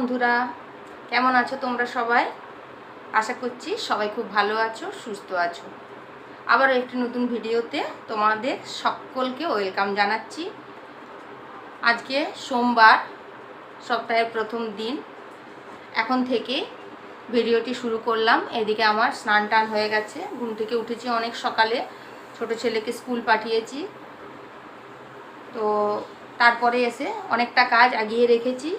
বন্ধুরা, কেমন আছো তোমরা সবাই? আশা করছি সবাই খুব ভালো আছো, সুস্থ আছো। আবার একটি নতুন ভিডিওতে তোমাদের সকলকে ওয়েলকাম জানাচ্ছি। আজকে সোমবার, সপ্তাহের প্রথম দিন। এখন থেকে ভিডিওটি শুরু করলাম। এদিকে আমার স্নান টান হয়ে গেছে। ঘুম থেকে উঠেছি অনেক সকালে। ছোট ছেলেকে স্কুল পাঠিয়েছি। তো তারপরে এসে অনেকটা কাজ আগিয়ে রেখেছি।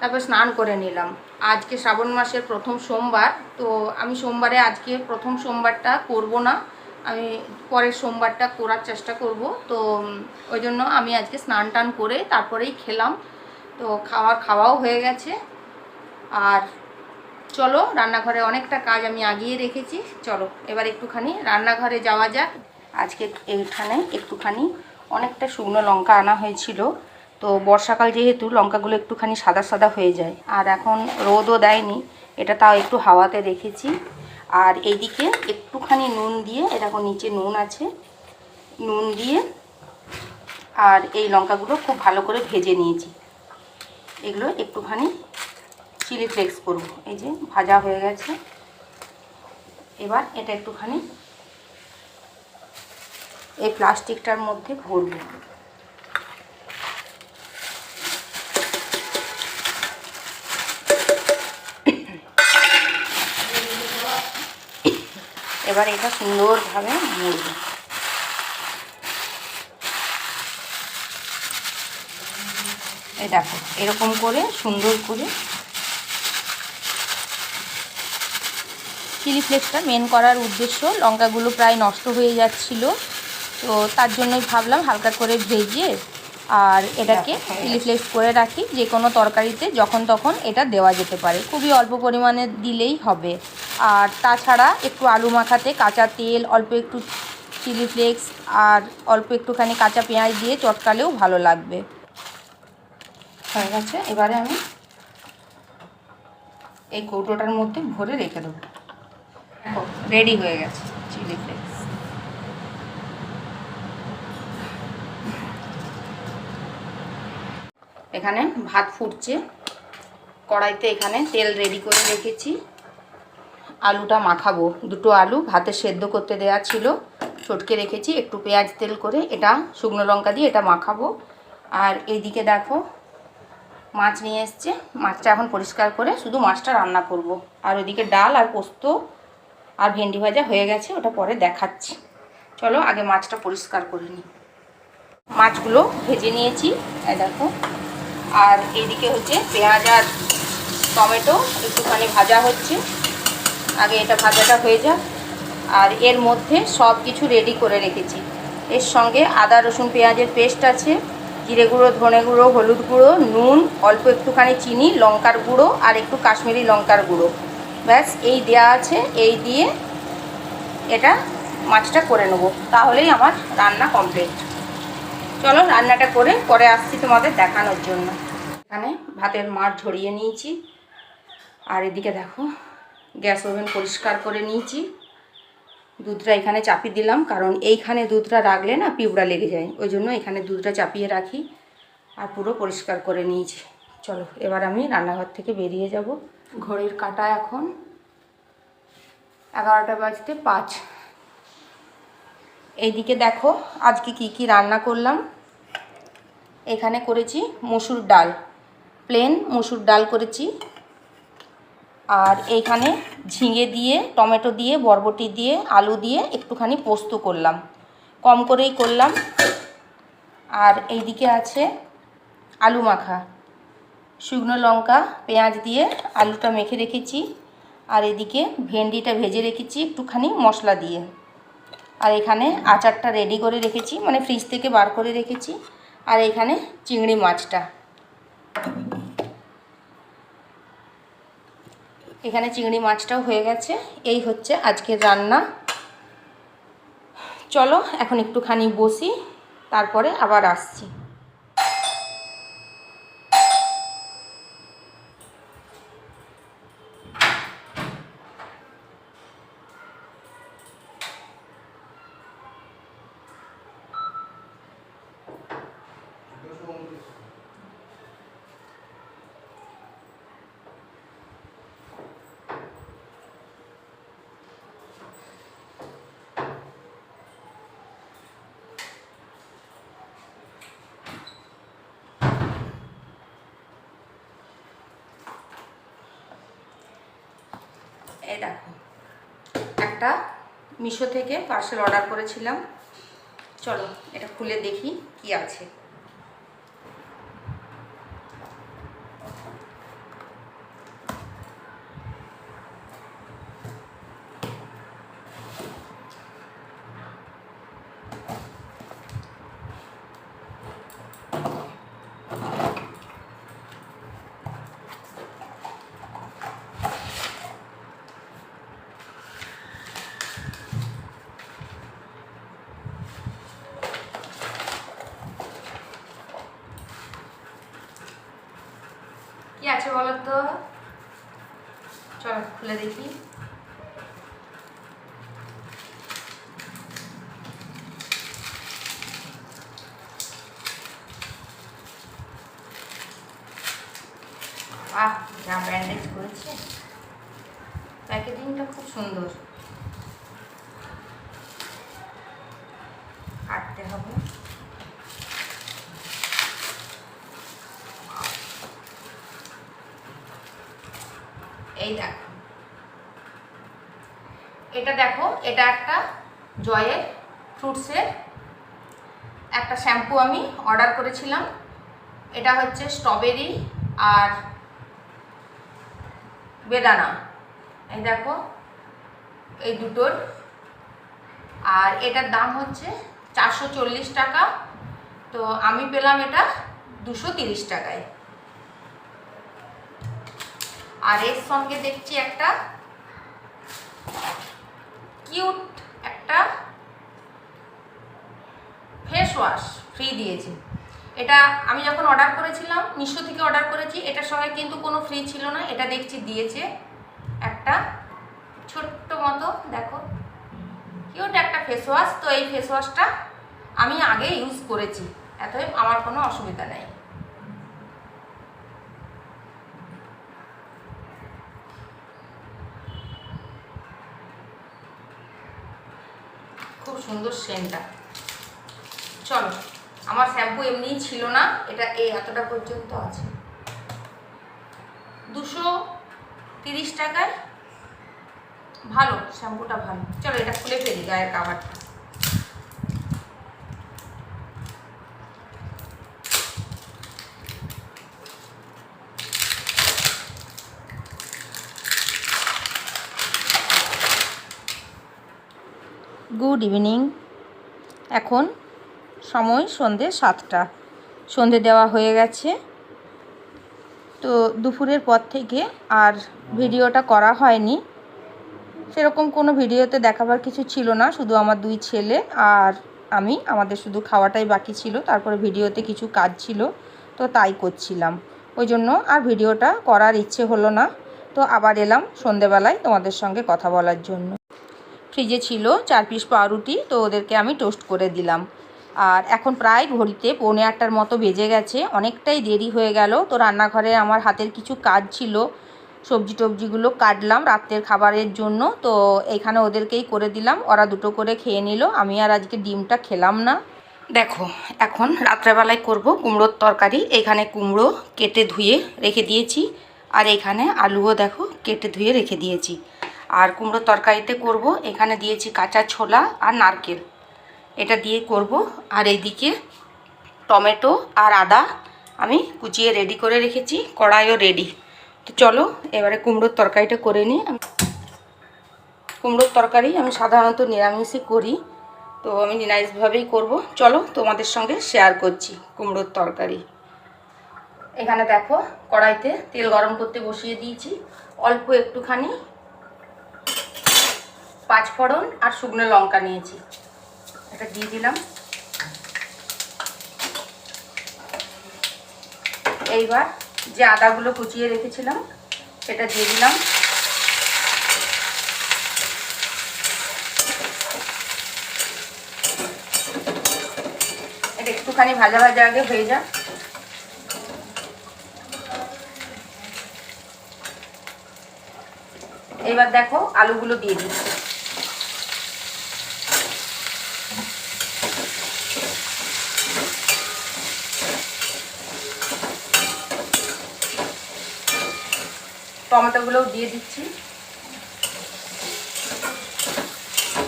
তারপর স্নান করে নিলাম। আজকে শ্রাবণ মাসের প্রথম সোমবার, তো আমি সোমবারে আজকে প্রথম সোমবারটা করব না। আমি পরের সোমবারটা করার চেষ্টা করব। তো ওই জন্য আমি আজকে স্নান টান করে তারপরেই খেলাম। তো খাওয়ার খাওয়াও হয়ে গেছে। আর চলো, রান্নাঘরে অনেকটা কাজ আমি আগিয়ে রেখেছি। চলো, এবার একটুখানি রান্নাঘরে যাওয়া যাক। আজকে এইখানে একটুখানি অনেকটা শুকনো লঙ্কা আনা হয়েছিল। তো বর্ষাকাল যেহেতু, লঙ্কাগুলো একটুখানি সাদা সাদা হয়ে যায়। আর এখন রোদও দেয়নি, এটা তাও একটু হাওয়াতে রেখেছি আর এইদিকে একটুখানি নুন দিয়ে এরকম নিচে নুন আছে, নুন দিয়ে আর এই লঙ্কাগুলো খুব ভালো করে ভেজে নিয়েছি। এগুলো একটুখানি চিলি ফ্লেক্স করব। এই যে ভাজা হয়ে গেছে। এবার এটা একটুখানি এই প্লাস্টিকটার মধ্যে ভরবো। এবার এটা সুন্দরভাবে মুড়ব। এই দেখো এরকম করে সুন্দর করে চিলি ফ্লেক্সটা মেন করার উদ্দেশ্য লঙ্কাগুলো প্রায় নষ্ট হয়ে যাচ্ছিল। তো তার জন্যই ভাবলাম হালকা করে ভেজে আর এটাকে চিলি ফ্লেক্স করে রাখি যে কোনো তরকারিতে যখন তখন এটা দেওয়া যেতে পারে। খুবই অল্প পরিমাণে দিলেই হবে। আর তাছাড়া একটু আলু মাখাতে কাঁচা তেল, অল্প একটু চিলি ফ্লেক্স আর অল্প একটুখানি কাঁচা পেঁয়াজ দিয়ে চটকালেও ভালো লাগবে। হয়ে গেছে, এবারে আমি এই কৌটোটার মধ্যে ভরে রেখে দেবো। রেডি হয়ে গেছে চিলি ফ্লেক্স। এখানে ভাত ফুটছে। কড়াইতে এখানে তেল রেডি করে রেখেছি। আলুটা মাখাবো। দুটো আলু ভাতে সেদ্ধ করতে দেওয়া ছিল। চটকে রেখেছি, একটু পেঁয়াজ তেল করে এটা শুকনো লঙ্কা দিয়ে এটা মাখাবো। আর এইদিকে দেখো, মাছ নিয়ে এসছে। মাছটা এখন পরিষ্কার করে শুধু মাছটা রান্না করব। আর ওইদিকে ডাল আর পোস্ত আর ভেন্ডি ভাজা হয়ে গেছে, ওটা পরে দেখাচ্ছি। চলো আগে মাছটা পরিষ্কার করে নিই। মাছগুলো ভেজে নিয়েছি দেখো। আর এইদিকে হচ্ছে পেঁয়াজ আর টমেটো একটুখানি ভাজা হচ্ছে। আগে এটা ভাজাটা হয়ে যাক। আর এর মধ্যে সব কিছু রেডি করে রেখেছি। এর সঙ্গে আদা, রসুন, পেঁয়াজের পেস্ট আছে, জিরে গুঁড়ো, ধনে গুঁড়ো, হলুদ গুঁড়ো, নুন, অল্প একটুখানি চিনি, লঙ্কার গুঁড়ো আর একটু কাশ্মীরি লঙ্কার গুঁড়ো। ব্যাস, এই দেয়া আছে, এই দিয়ে এটা মাছটা করে নেব। তাহলেই আমার রান্না কমপ্লিট চলো রান্নাটা করে পরে আসছি তোমাদের দেখানোর জন্য। এখানে ভাতের মাছ ঝরিয়ে নিয়েছি। আর এদিকে দেখো গ্যাস ওভেন পরিষ্কার করে নিয়েছি। দুধটা এখানে চাপিয়ে দিলাম, কারণ এইখানে দুধটা রাখলে না পিঁপড়া লেগে যায়। ওই জন্য এখানে দুধটা চাপিয়ে রাখি আর পুরো পরিষ্কার করে নিয়েছি। চলো, এবার আমি রান্নাঘর থেকে বেরিয়ে যাব। ঘড়ির কাটা এখন এগারোটা বাজতে পাঁচ। এইদিকে দেখো, আজকে কি কি রান্না করলাম। এখানে করেছি মসুর ডাল। প্লেন মসুর ডাল করেছি। আর এইখানে ঝিঙে দিয়ে, টমেটো দিয়ে, বরবটি দিয়ে, আলু দিয়ে একটুখানি পোস্ত করলাম। কম করেই করলাম। আর এইদিকে আছে আলু মাখা। শুকনো লঙ্কা, পেঁয়াজ দিয়ে আলুটা মেখে রেখেছি। আর এদিকে ভেন্ডিটা ভেজে রেখেছি একটুখানি মশলা দিয়ে। আর এখানে আচারটা রেডি করে রেখেছি মানে ফ্রিজ থেকে বার করে রেখেছি। আর এখানে চিংড়ি মাছটা। এখানে চিংড়ি মাছটাও হয়ে গেছে। এই হচ্ছে আজকের রান্না। চলো, এখন একটুখানি বসি, তারপরে আবার আসছি। এই দেখো একটা মিশো থেকে পার্সেল অর্ডার করেছিলাম। চলো এটা খুলে দেখি কি আছে। কি আছে বলো তো? চলো খুলে দেখি। আহ যা ব্যান্ডেজ করেছে। প্যাকেজিংটা খুব সুন্দর কাটতে হবে এই দেখো। এটা দেখো, এটা একটা জয়ের ফ্রুটসের একটা শ্যাম্পু আমি অর্ডার করেছিলাম। এটা হচ্ছে স্ট্রবেরি আর বেদানা। এই দেখো, এই দুটোর। আর এটার দাম হচ্ছে চারশো চল্লিশ টাকা। তো আমি পেলাম এটা দুশো টাকায়। আর এর সঙ্গে দেখছি একটা কিউট একটা ফেস ওয়াশ ফ্রি দিয়েছে। এটা আমি যখন অর্ডার করেছিলাম, মিশো থেকে অর্ডার করেছি, এটার সঙ্গে কিন্তু কোনো ফ্রি ছিল না, এটা দেখছি দিয়েছে একটা ছোট্ট মতো, দেখো। কিউট একটা ফেস ওয়াশ তো এই ফেস ওয়াশটা আমি আগে ইউজ করেছি, এতই আমার কোনো অসুবিধা নেই খুব সুন্দর সেন্টটা চলো, আমার শ্যাম্পু এমনিই ছিল না, এটা এই এতটা পর্যন্ত আছে। দুশো তিরিশ টাকায় ভালো শ্যাম্পুটা ভালো। চলো, এটা খুলে ফেলি গায়ের কাভারটা গুড ইভিনিং। এখন সময় সন্ধে সাতটা। সন্ধে দেওয়া হয়ে গেছে। তো দুপুরের পর থেকে আর ভিডিওটা করা হয়নি। সেরকম কোনো ভিডিওতে দেখাবার কিছু ছিল না, শুধু আমার দুই ছেলে আর আমি। আমাদের শুধু খাওয়াটাই বাকি ছিল, তারপরে ভিডিওতে কিছু কাজ ছিল, তো তাই করছিলাম। ওই জন্য আর ভিডিওটা করার ইচ্ছে হলো না। তো আবার এলাম সন্ধেবেলায় তোমাদের সঙ্গে কথা বলার জন্য। ফ্রিজে ছিল চার পিস পাউরুটি, তো ওদেরকে আমি টোস্ট করে দিলাম। আর এখন প্রায় ঘড়িতে পৌনে আটটার মতো বেজে গেছে, অনেকটাই দেরি হয়ে গেল। তো রান্নাঘরে আমার হাতের কিছু কাজ ছিল, সবজি টবজিগুলো কাটলাম রাত্রের খাবারের জন্য। তো এখানে ওদেরকেই করে দিলাম, ওরা দুটো করে খেয়ে নিল, আমি আর আজকে ডিমটা খেলাম না। দেখো, এখন রাত্রেবেলায় করব কুমড়োর তরকারি। এখানে কুমড়ো কেটে ধুয়ে রেখে দিয়েছি, আর এখানে আলুও দেখো কেটে ধুয়ে রেখে দিয়েছি। আর কুমড়োর তরকারিতে করব, এখানে দিয়েছি কাঁচা ছোলা আর নারকেল। এটা দিয়ে করব, আর এইদিকে টমেটো আর আদা আমি কুচিয়ে রেডি করে রেখেছি, কড়াইও রেডি তো চলো, এবারে কুমড়োর তরকারিটা করে নিই। আমি কুমড়োর তরকারি আমি সাধারণত নিরামিষই করি, তো আমি নিরামিষভাবেই করব। চলো, তোমাদের সঙ্গে শেয়ার করছি কুমড়োর তরকারি। এখানে দেখো, কড়াইতে তেল গরম করতে বসিয়ে দিয়েছি। অল্প একটুখানি পাঁচফোড়ন আর শুকনো লঙ্কা নিয়েছি। এটা দিয়ে দিলাম। এইবার যে আদাগুলো কুচিয়ে রেখেছিলাম, সেটা দিয়ে দিলাম। এটা একটুখানি ভাজা ভাজা আগে হয়ে যাক। এবার দেখো আলুগুলো দিয়ে দিচ্ছি। টমেটোগুলোও দিয়ে দিচ্ছি।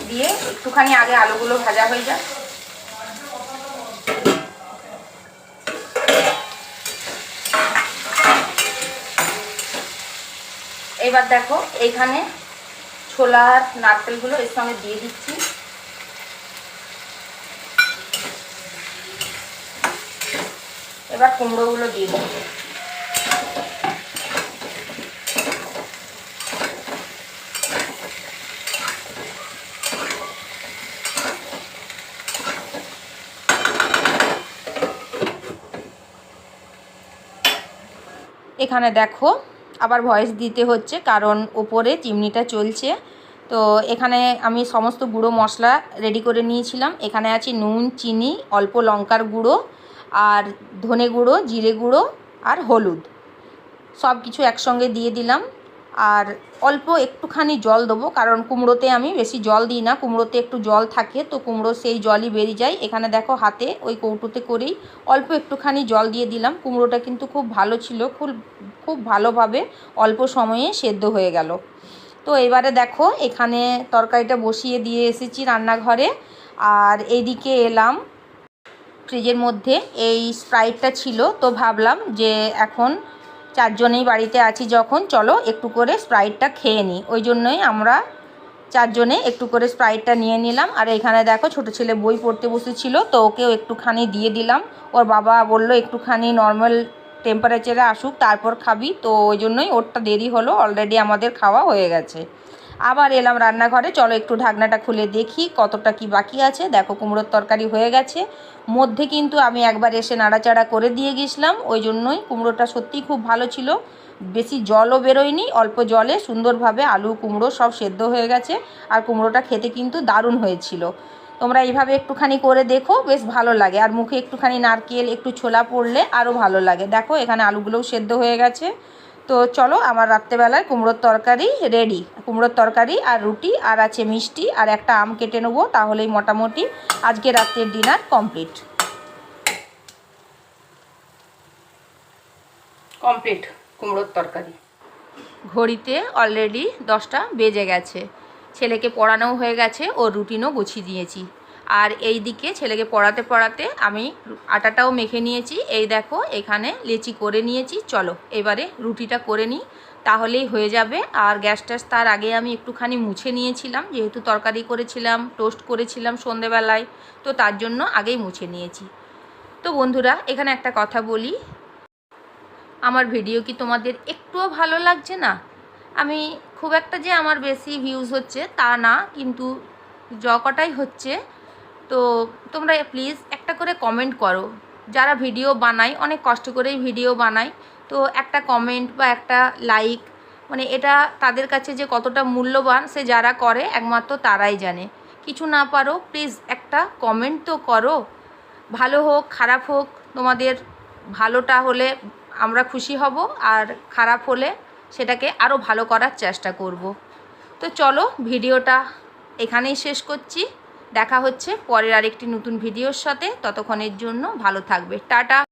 দিয়ে একটুখানি আগে আলুগুলো ভাজা হয়ে যায় এবার দেখো এইখানে ছোলার নারকেলগুলো এর সঙ্গে দিয়ে দিচ্ছি। এবার কুমড়োগুলো দিয়ে দিচ্ছি। এখানে দেখো, আবার ভয়েস দিতে হচ্ছে, কারণ ওপরে চিমনিটা চলছে। তো এখানে আমি সমস্ত গুঁড়ো মশলা রেডি করে নিয়েছিলাম। এখানে আছে নুন, চিনি, অল্প লঙ্কার গুঁড়ো, আর ধনে গুঁড়ো, জিরে গুঁড়ো, আর হলুদ। সব কিছু একসঙ্গে দিয়ে দিলাম। আর অল্প একটুখানি জল দেবো, কারণ কুমড়োতে আমি বেশি জল দিই না। কুমড়োতে একটু জল থাকে, তো কুমড়ো সেই জলই বেরিয়ে যায়। এখানে দেখো হাতে ওই কৌটোতে করেই অল্প একটুখানি জল দিয়ে দিলাম। কুমড়োটা কিন্তু খুব ভালো ছিল, খুব খুব ভালোভাবে অল্প সময়ে সেদ্ধ হয়ে গেল। তো এবারে দেখো, এখানে তরকারিটা বসিয়ে দিয়ে এসেছি রান্নাঘরে। আর এইদিকে এলাম ফ্রিজের মধ্যে, এই স্প্রাইটটা ছিল, তো ভাবলাম যে এখন চারজনেই বাড়িতে আছি যখন, চলো একটু করে স্প্রাইটটা খেয়ে নিই। ওই জন্যই আমরা চারজনে একটু করে স্প্রাইটটা নিয়ে নিলাম। আর এখানে দেখো, ছোট ছেলে বই পড়তে বসেছিল, তো ওকেও একটুখানি দিয়ে দিলাম। ওর বাবা বলল, একটুখানি নর্মাল টেম্পারেচারে আসুক, তারপর খাবি। তো ওই জন্যই ওরটা দেরি হলো অলরেডি আমাদের খাওয়া হয়ে গেছে। আবার এলাম রান্নাঘরে। চলো একটু ঢাকনাটা খুলে দেখি কতটা কি বাকি আছে। দেখো কুমড়োর তরকারি হয়ে গেছে। মধ্যে কিন্তু আমি একবার এসে নাড়াচাড়া করে দিয়ে গেছিলাম। ওই জন্যই কুমড়োটা সত্যিই খুব ভালো ছিল। বেশি জলও বেরোয়নি, অল্প জলে সুন্দরভাবে আলু, কুমড়ো সব সেদ্ধ হয়ে গেছে। আর কুমড়োটা খেতে কিন্তু দারুণ হয়েছিল। তোমরা এইভাবে একটুখানি করে দেখো, বেশ ভালো লাগে। আর মুখে একটুখানি নারকেল, একটু ছোলা পড়লে আরও ভালো লাগে। দেখো এখানে আলুগুলোও সেদ্ধ হয়ে গেছে। তো চলো আমার রাত্রেবেলায় কুমড়োর তরকারি রেডি কুমড়োর তরকারি আর রুটি আর আছে মিষ্টি আর একটা আম কেটে নেব তাহলেই মোটামুটি আজকে রাত্রের ডিনার কমপ্লিট কমপ্লিট কুমড়োর তরকারি। ঘড়িতে অলরেডি দশটা বেজে গেছে। ছেলেকে পড়ানোও হয়ে গেছে ও রুটিনও গুছিয়ে দিয়েছি। আর এই দিকে ছেলেকে পড়াতে পড়াতে আমি আটাটাও মেখে নিয়েছি। এই দেখো, এখানে লেচি করে নিয়েছি। চলো, এবারে রুটিটা করে নিই, তাহলেই হয়ে যাবে। আর গ্যাস ট্যাস তার আগে আমি একটুখানি মুছে নিয়েছিলাম, যেহেতু তরকারি করেছিলাম, টোস্ট করেছিলাম সন্ধেবেলায়, তো তার জন্য আগেই মুছে নিয়েছি। তো বন্ধুরা, এখানে একটা কথা বলি। আমার ভিডিও কি তোমাদের একটুও ভালো লাগছে না? আমি খুব একটা যে আমার বেশি ভিউজ হচ্ছে তা না, কিন্তু য কটাই হচ্ছে তো তোমরা প্লিজ একটা করে কমেন্ট করো। যারা ভিডিও বানায়, অনেক কষ্ট করেই ভিডিও বানায়। তো একটা কমেন্ট বা একটা লাইক মানে এটা তাদের কাছে যে কতটা মূল্যবান, সে যারা করে, একমাত্র তারাই জানে। কিছু না পারো প্লিজ একটা কমেন্ট তো করো। ভালো হোক, খারাপ হোক, তোমাদের ভালোটা হলে আমরা খুশি হব, আর খারাপ হলে সেটাকে আরও ভালো করার চেষ্টা করব। তো চলো ভিডিওটা এখানেই শেষ করছি। দেখা হচ্ছে পরের আরেকটি নতুন ভিডিওর সাথে। ততক্ষণের জন্য ভালো থাকবে। টাটা।